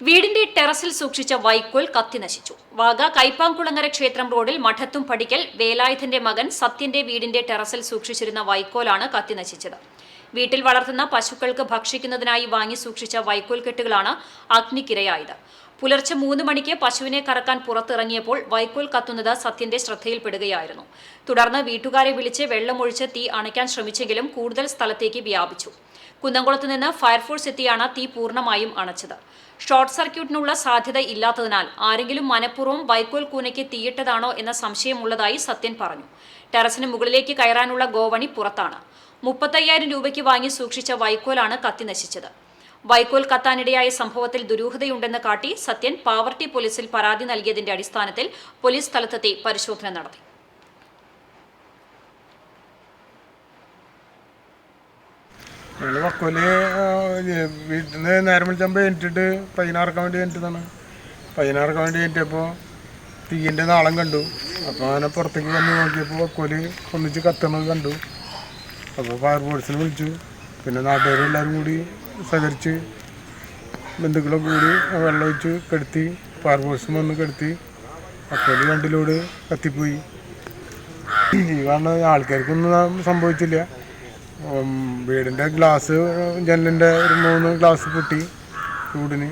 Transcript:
വീടിന്റെ ടെറസിൽ സൂക്ഷിച്ച വൈക്കോൽ കത്തിനശിച്ചു വാഗ കൈപ്പാങ്കുളങ്ങര ക്ഷേത്രം റോഡിൽ മഠത്തും പടിക്കൽ വേലായുധന്റെ മകൻ സത്യന്റെ വീടിന്റെ ടെറസിൽ സൂക്ഷിച്ചിരുന്ന വൈക്കോലാണ് കത്തിനശിച്ചത് വീട്ടിൽ വളർത്തുന്ന പശുക്കൾക്ക് ഭക്ഷിക്കുന്നതിനായി വാങ്ങി സൂക്ഷിച്ച വൈക്കോൽ കെട്ടുകളാണ് അഗ്നിക്കിരയായത്. പുലർച്ചെ മൂന്ന് മണിക്ക് പശുവിനെ കറക്കാൻ പുറത്തിറങ്ങിയപ്പോൾ വൈക്കോൽ കത്തുന്നത് സത്യന്റെ ശ്രദ്ധയിൽപ്പെടുകയായിരുന്നു. തുടർന്ന് വീട്ടുകാരെ വിളിച്ച് വെള്ളമൊഴിച്ച് തീ അണയ്ക്കാൻ ശ്രമിച്ചെങ്കിലും കൂടുതൽ സ്ഥലത്തേക്ക് വ്യാപിച്ചു. കുന്നംകുളത്ത് നിന്ന് ഫയർഫോഴ്സ് എത്തിയാണ് തീ പൂർണമായും അണച്ചത്. ഷോർട്ട് സർക്യൂട്ടിനുള്ള സാധ്യത ഇല്ലാത്തതിനാൽ ആരെങ്കിലും മനഃപൂർവം വൈക്കോൽ കൂനയ്ക്ക് തീയിട്ടതാണോ എന്ന സംശയമുള്ളതായി സത്യൻ പറഞ്ഞു. ടെറസിന് മുകളിലേക്ക് കയറാനുള്ള ഗോവണി പുറത്താണ്. മുപ്പത്തയ്യായിരം രൂപയ്ക്ക് വാങ്ങി സൂക്ഷിച്ച വൈക്കോലാണ് കത്തി നശിച്ചത്. വൈക്കോൽ കത്താനിടയായ സംഭവത്തിൽ ദുരൂഹതയുണ്ടെന്ന് കാട്ടി സത്യൻ പാവർട്ടി പോലീസിൽ പരാതി നൽകിയതിന്റെ അടിസ്ഥാനത്തിൽ പോലീസ് സ്ഥലത്തെത്തി പരിശോധന നടത്തി. വക്കോൽ വീട്ടിൽ നിന്ന് നേരം വിളിച്ചപ്പോൾ എനിട്ടിട്ട് പതിനാറക്കാൻ വേണ്ടി എനിട്ടതാണ് പതിനാറക്കാൻ വേണ്ടി എനിറ്റപ്പോൾ തീയിന്റെ നാളം കണ്ടു. അപ്പോൾ അങ്ങനെ പുറത്തേക്ക് വന്ന് നോക്കിയപ്പോൾ വക്കോൽ ഒന്നിച്ച് കത്തണത് കണ്ടു. അപ്പോൾ ഫയർ ഫോഴ്സിനെ വിളിച്ചു. പിന്നെ നാട്ടുകാരെല്ലാവരും കൂടി സഹകരിച്ച് ബന്ധുക്കളെ കൂടി വെള്ളം ഒഴിച്ച് കെടുത്തി ഫയർഫോഴ്സും വന്ന് കെടുത്തി അപ്പോൾ രണ്ടിലൂടെ കത്തിപ്പോയി. ഈ കാരണം ആൾക്കാർക്കൊന്നും സംഭവിച്ചില്ല. വീടിന്റെ ഗ്ലാസ് ജനലിന്റെ ഒരു മൂന്ന് ഗ്ലാസ് പൊട്ടി ചൂടിന്.